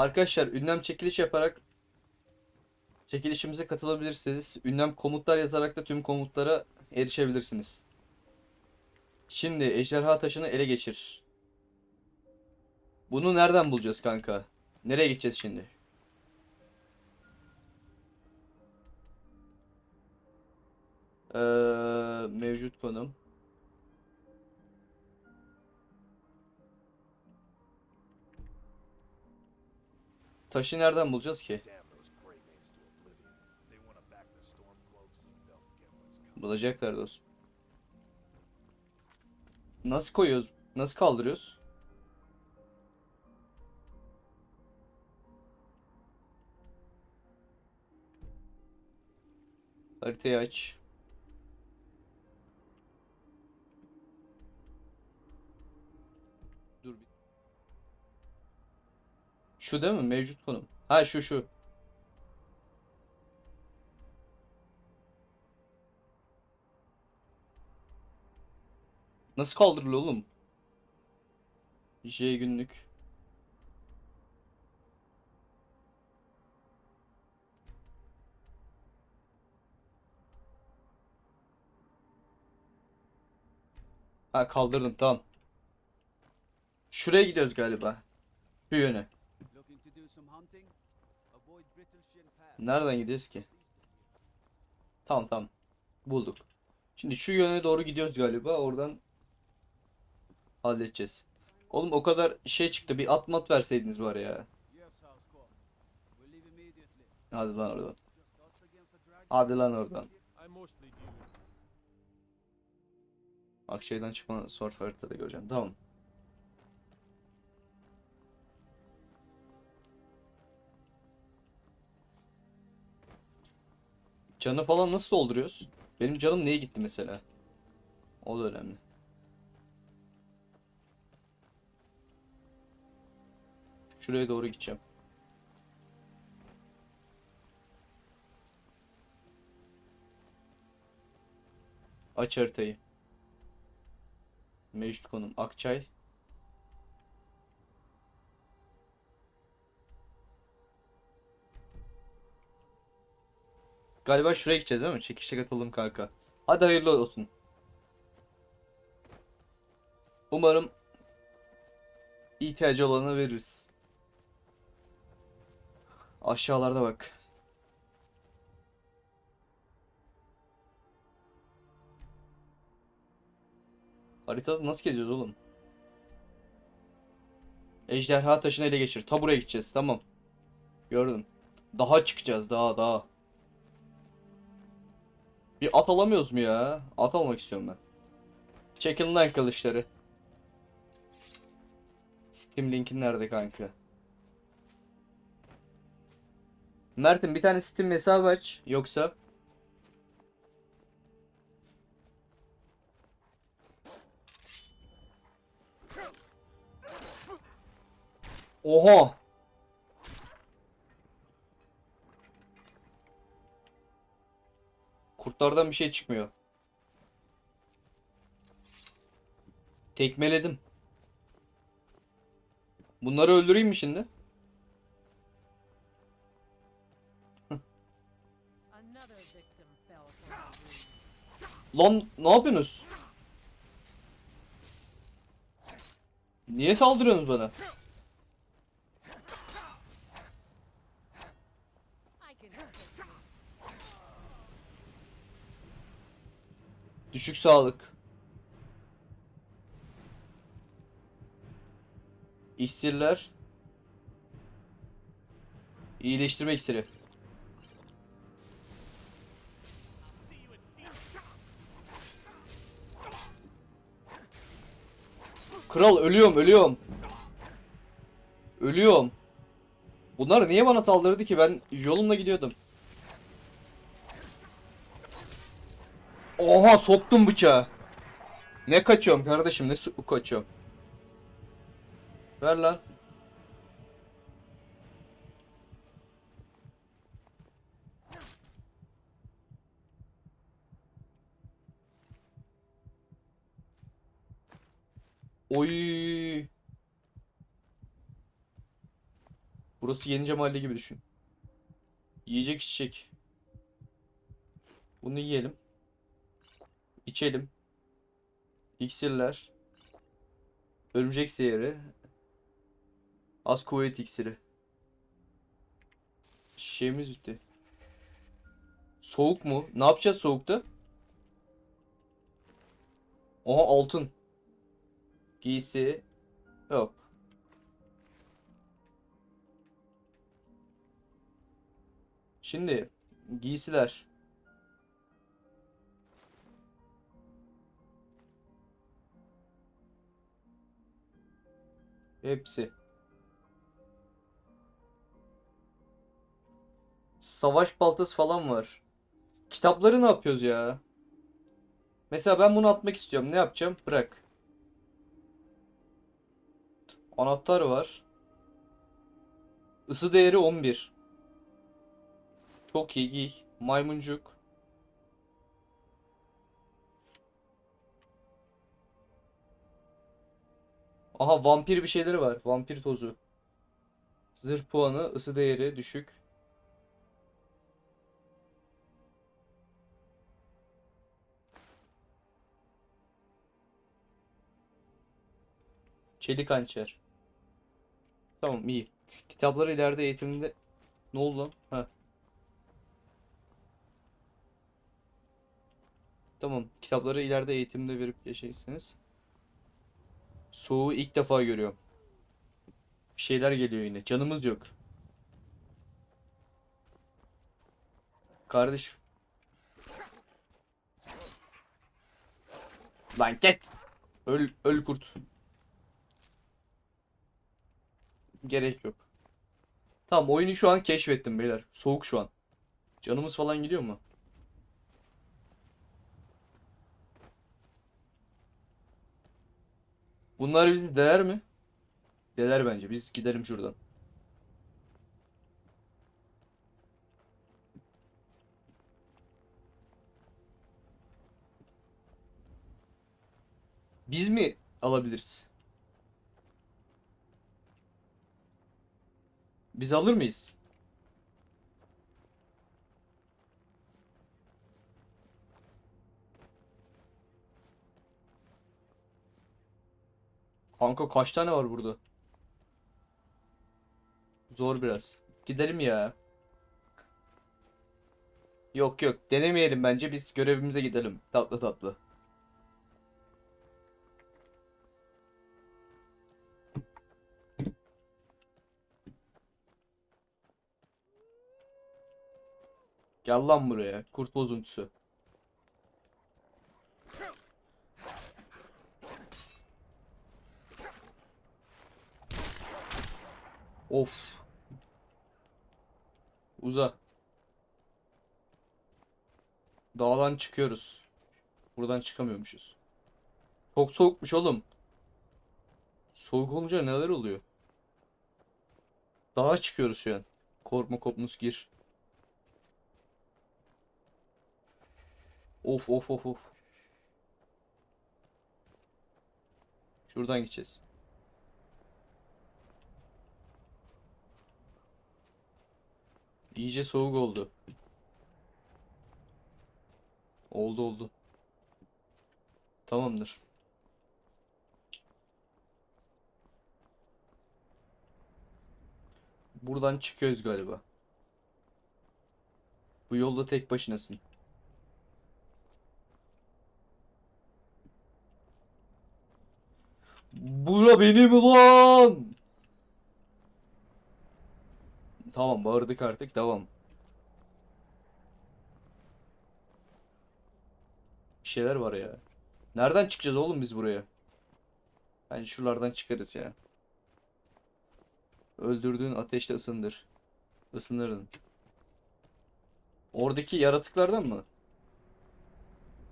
Arkadaşlar ünlem çekiliş yaparak çekilişimize katılabilirsiniz. Ünlem komutlar yazarak da tüm komutlara erişebilirsiniz. Şimdi ejderha taşını ele geçir. Bunu nereden bulacağız kanka? Nereye gideceğiz şimdi? Ee, mevcut konum. They'll get what's coming. Bulacaklar dostum. Nasıl koyuyoruz? Nasıl kaldırıyoruz? Haritayı aç. Şu değil mi? Mevcut konum. Ha şu şu. Nasıl kaldırılıyor oğlum? J günlük. Ha kaldırdım tamam. Şuraya gidiyoruz galiba. Şu yöne. Nereden gidiyoruz ki? Tamam tamam. Bulduk. Şimdi şu yöne doğru gidiyoruz galiba. Oradan halledeceğiz. Oğlum o kadar şey çıktı. Bir at mat verseydiniz var ya. Hadi lan oradan. Hadi lan oradan. Akşehir'den çıkma sonra haritada göreceğim. Tamam. Canı falan nasıl dolduruyoruz? Benim canım neye gitti mesela? O da önemli. Şuraya doğru gideceğim. Aç haritayı. Mevcut konum Akçay. Galiba şuraya gideceğiz değil mi? Çekişe katıldım kanka. Hadi hayırlı olsun. Umarım ihtiyacı olana veririz. Aşağılarda bak. Haritada nasıl geziyoruz oğlum? Ejderha taşını ele geçir. Ta buraya gideceğiz. Tamam. Gördüm. Daha çıkacağız. Daha daha. Bir at alamıyoruz mu ya? At almak istiyorum ben. Çekin lan kılıçları. Steam linkin nerede kanka? Mert'im bir tane Steam hesabı aç. Yoksa Oha! Kurtlardan bir şey çıkmıyor. Tekmeledim. Bunları öldüreyim mi şimdi? Lan ne yapıyorsunuz? Niye saldırıyorsunuz bana? I can take you. Düşük sağlık. İksirler. İyileştirme iksiri. Kral ölüyorum ölüyorum. Ölüyorum. Bunlar niye bana saldırdı ki ben yolumla gidiyordum. Oha soktum bıçağı. Ne kaçıyorum kardeşim ne su kaçıyorum. Ver lan. Oy. Burası Yenice Mahalle gibi düşün. Yiyecek içecek. Bunu yiyelim. İçelim. İksirler. Örümcek seyiri. Az kuvvet iksiri. Şeyimiz bitti. Soğuk mu? Ne yapacağız soğukta? Oha altın. Giysi. Yok. Şimdi giysiler. Hepsi. Savaş baltası falan var. Kitapları ne yapıyoruz ya? Mesela ben bunu atmak istiyorum. Ne yapacağım? Bırak. Anahtar var. Isı değeri 11. Çok iyi giy. Maymuncuk. Aha vampir bir şeyleri var. Vampir tozu. Zırh puanı, ısı değeri düşük. Çelik hançer. Tamam iyi. Kitapları ileride eğitiminde ne oldu lan? Ha. Tamam. Kitapları ileride eğitimde verip geçeceksiniz. Soğuğu ilk defa görüyorum. Bir şeyler geliyor yine. Canımız yok. Kardeş. Lan kes. Öl, öl kurt. Gerek yok. Tamam oyunu şu an keşfettim beyler. Soğuk şu an. Canımız falan gidiyor mu? Bunlar bizi deler mi? Deler bence. Biz gidelim şuradan. Biz mi alabiliriz? Biz alır mıyız? Kanka kaç tane var burada? Zor biraz. Gidelim ya. Yok yok denemeyelim bence biz görevimize gidelim. Tatlı tatlı. Gel lan buraya. Kurt bozuntusu. Of. Uza. Dağdan çıkıyoruz. Buradan çıkamıyormuşuz. Çok soğukmuş oğlum. Soğuk olunca neler oluyor? Dağa çıkıyoruz şu an. Korkma kopmus gir. Of of of of. Şuradan gideceğiz. İyice soğuk oldu. Oldu oldu. Tamamdır. Buradan çıkıyoruz galiba. Bu yolda tek başınasın. Bura benim ulan. Tamam bağırdık artık tamam. Bir şeyler var ya. Nereden çıkacağız oğlum biz buraya? Bence şuralardan çıkarız ya. Öldürdüğün ateşte ısındır. Isınırın. Oradaki yaratıklardan mı?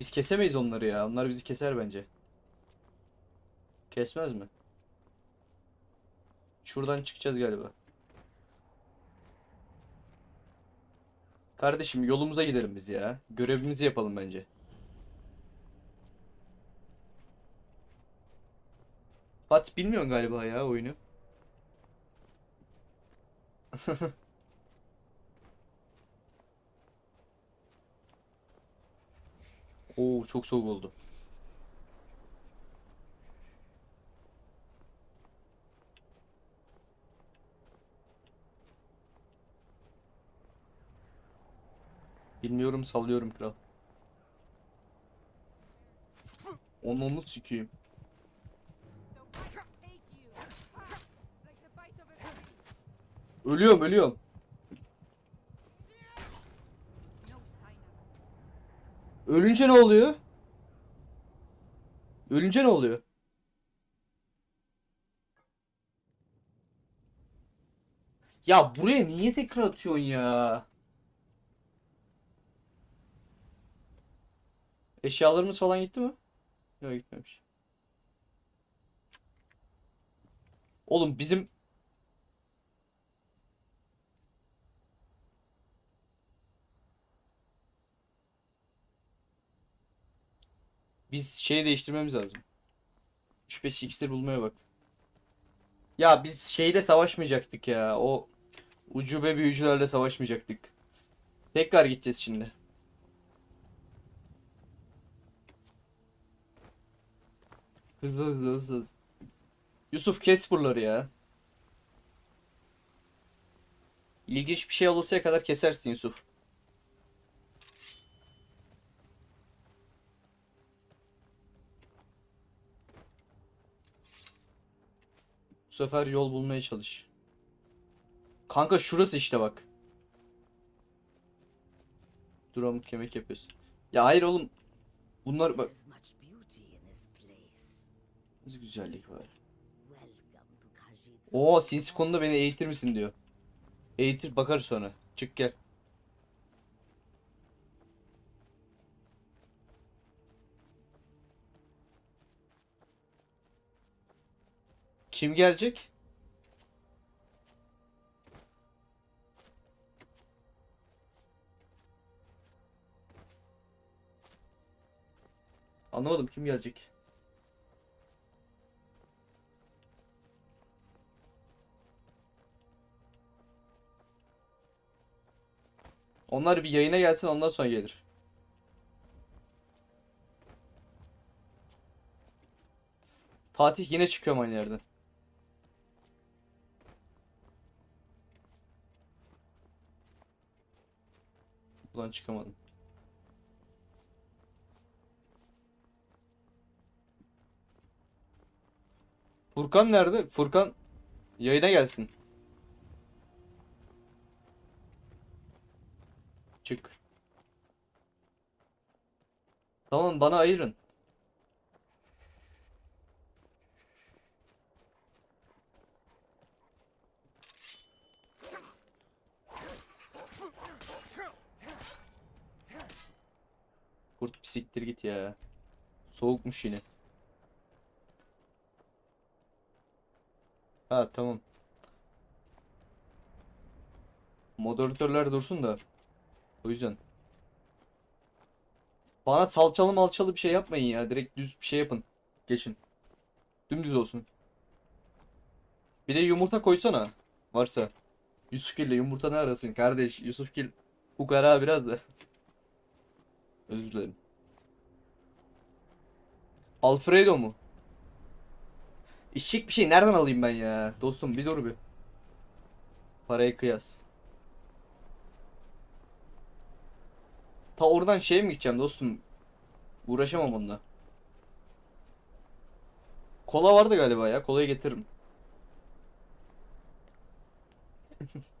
Biz kesemeyiz onları ya. Onlar bizi keser bence. Kesmez mi? Şuradan çıkacağız galiba. Kardeşim yolumuza gidelim biz ya. Görevimizi yapalım bence. Fatih bilmiyorsun galiba ya oyunu. Oo çok soğuk oldu. Bilmiyorum sallıyorum kral. Onu onu sikeyim. Ölüyorum ölüyorum. Ölünce ne oluyor? Ölünce ne oluyor? Ya buraya niye tekrar atıyorsun ya? Eşyalarımız falan gitti mi? Yok gitmemiş. Oğlum bizim Biz şeyi değiştirmemiz lazım. 3-5 iksir bulmaya bak. Ya biz şeyle savaşmayacaktık ya. O ucube büyücülerle savaşmayacaktık. Tekrar gideceğiz şimdi. Hızlı hızlı hızlı. hızlı. Yusuf kes buraları ya. İlginç bir şey olursa kadar kesersin Yusuf. Bu sefer yol bulmaya çalış. Kanka şurası işte bak. Duramı kemik yapıyorsun. Ya hayır oğlum. Bunlar bak. Nasıl güzellik var. Oo sinsi konuda beni eğitir misin diyor. Eğitir bakarız sonra. Çık gel. Kim gelecek? Anlamadım kim gelecek? Onlar bir yayına gelsin ondan sonra gelir. Fatih yine çıkıyor aynı yerden. Buradan çıkamadım. Furkan nerede? Furkan yayına gelsin. Çık. Tamam bana ayırın. Kurt bir siktir git ya. Soğukmuş yine. Ha tamam. Moderatörler dursun da. O yüzden. Bana salçalı malçalı bir şey yapmayın ya. Direkt düz bir şey yapın. Geçin. Dümdüz olsun. Bir de yumurta koysana. Varsa. Yusufgil ile yumurta ne arasın kardeş? Yusufgil fukara biraz da. Özür dilerim. Alfredo mu? İçecek bir şey nereden alayım ben ya? Dostum bir dur bir. Parayı kıyas. Ta oradan şeye mi gideceğim dostum? Uğraşamam onunla. Kola vardı galiba ya. Kolayı getiririm.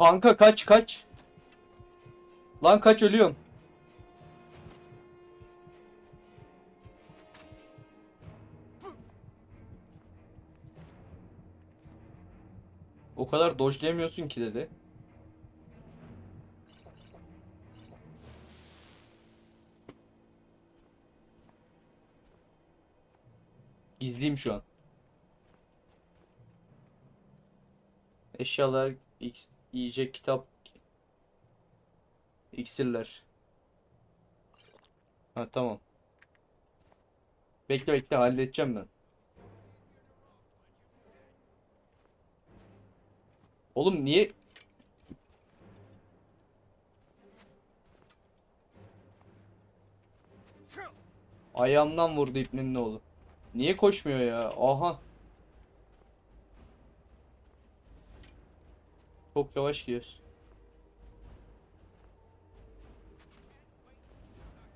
Kanka kaç kaç. Lan kaç ölüyorum. O kadar dojlayamıyorsun ki dedi. Gizliyim şu an. Eşyalar X yiyecek, kitap, iksirler. Ha tamam. Bekle bekle halledeceğim ben. Oğlum niye Ayağımdan vurdu ipnenin oğlu. Niye koşmuyor ya? Aha. Çok yavaş gidiyoruz.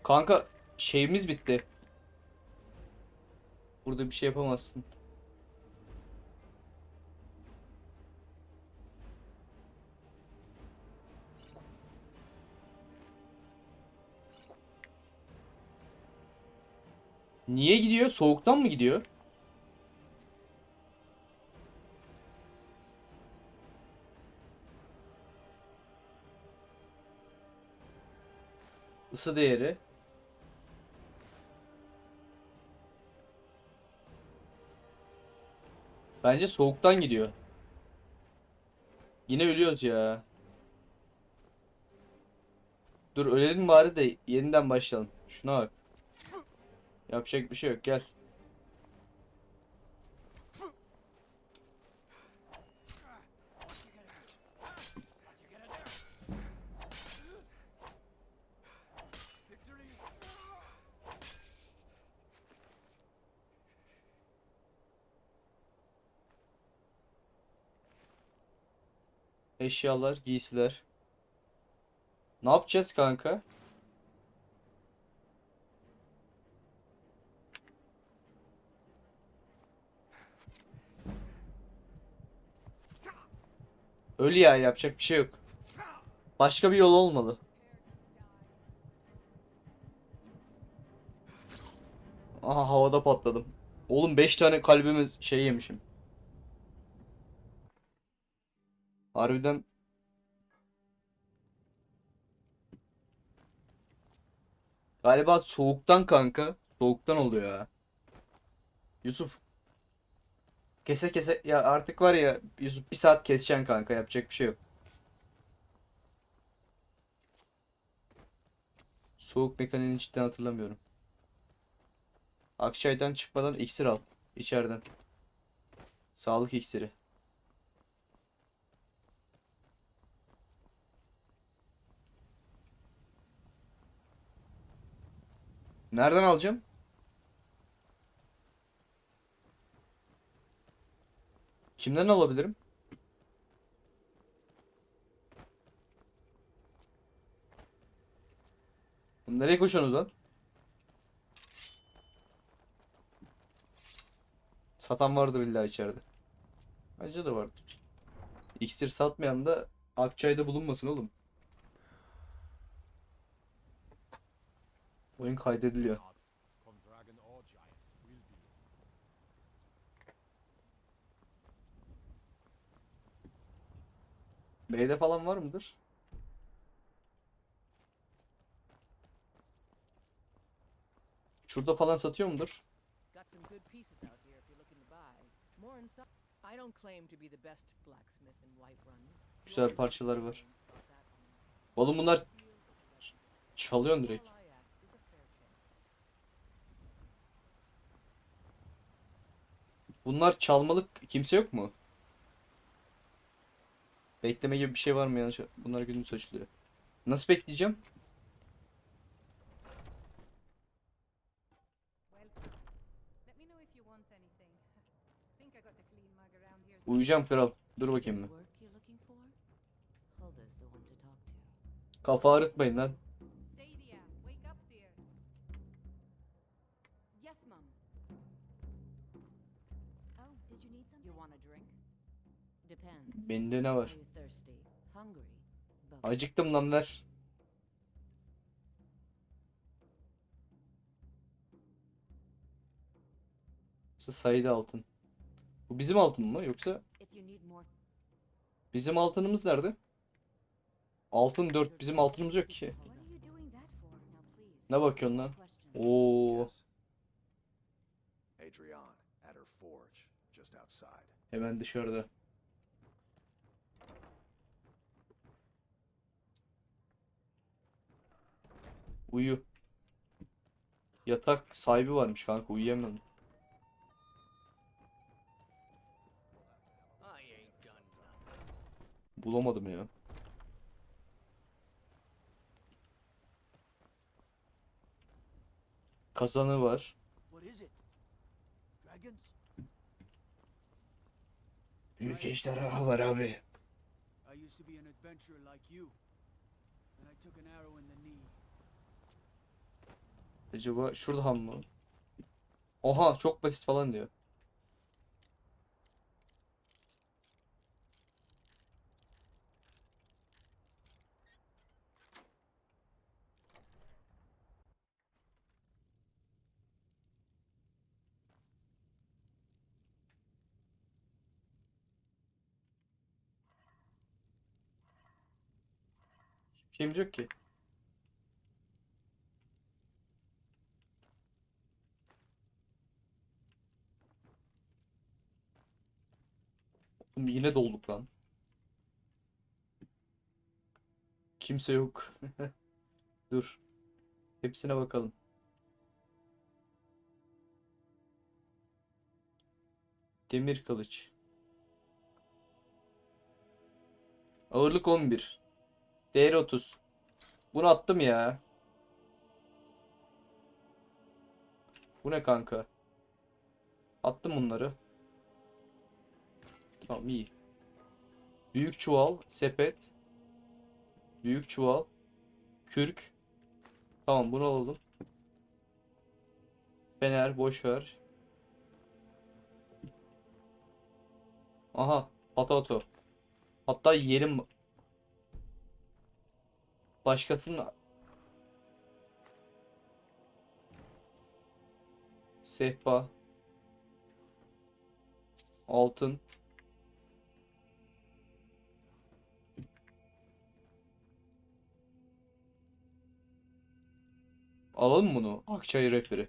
Kanka şeyimiz bitti. Burada bir şey yapamazsın. Niye gidiyor? Soğuktan mı gidiyor? Isı değeri. Bence soğuktan gidiyor. Yine ölüyoruz ya. Dur ölelim bari de yeniden başlayalım. Şuna bak. Yapacak bir şey yok gel. Eşyalar, giysiler. Ne yapacağız kanka? Ölü ya yapacak bir şey yok. Başka bir yol olmalı. Aha havada patladım. Oğlum 5 tane kalbimiz şey yemişim. Harbiden Galiba soğuktan kanka. Soğuktan oluyor ya. Yusuf. Kese kese ya artık var ya Yusuf bir saat keseceksin kanka yapacak bir şey yok. Soğuk mekaniğini cidden hatırlamıyorum. Akçay'dan çıkmadan iksir al. içeriden. Sağlık iksiri. Nereden alacağım? Kimden alabilirim? Nereye koşuyorsunuz lan? Satan vardır illa içeride. Bence de vardır. İksir satmayan da Akçay'da bulunmasın oğlum. Oyun kaydediliyor. B'de falan var mıdır? Şurada falan satıyor mudur? Got some good pieces out here if you're looking to buy. More inside. I don't claim to be the best blacksmith in Whiterun. Güzel parçalar var. Oğlum bunlar çalıyorsun direkt. All I ask is a fair chance. Bunlar çalmalık kimse yok mu? Bekleme gibi bir şey var mı yanlış? Bunlar gündüz açılıyor. Nasıl bekleyeceğim? Uyuyacağım kral. Dur bakayım to. Kafa ağrıtmayın lan. Did you need something? You want a drink? Depends. Bende ne var? Acıktım lan ver. Bu sayıda altın. Bu bizim altın mı yoksa bizim altınımız nerede? Altın 4 bizim altınımız yok ki. Ne bakıyorsun lan? Oo. Adrian. Hemen dışarıda. Uyu. Yatak sahibi varmış kanka uyuyamıyorum. Bulamadım ya. Kazanı var. Büyük ejderha var abi. I used to be an adventurer like you. And I took an arrow in the knee. Acaba şuradan mı? Oha çok basit falan diyor. Şeyimiz yok ki. Yine dolduk lan. Kimse yok. Dur. Hepsine bakalım. Demir kılıç. Ağırlık 11. Değer 30. Bunu attım ya. Bu ne kanka? Attım bunları. Tamam iyi. Büyük çuval, sepet. Büyük çuval. Kürk. Tamam bunu alalım. Fener boş ver. Aha, patato. Hatta yiyelim. Başkasının sehpa altın Alalım bunu? Akçayı rehberi.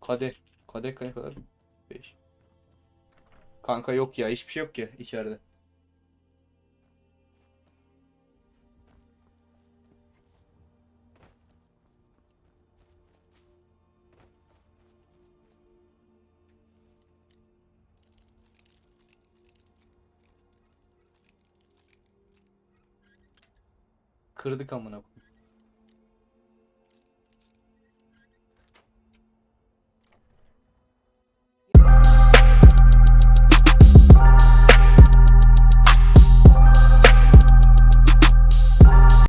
Kadeh. Kadeh ne kadar? 5. Kanka yok ya. Hiçbir şey yok ki içeride. Kırdık amına koyayım.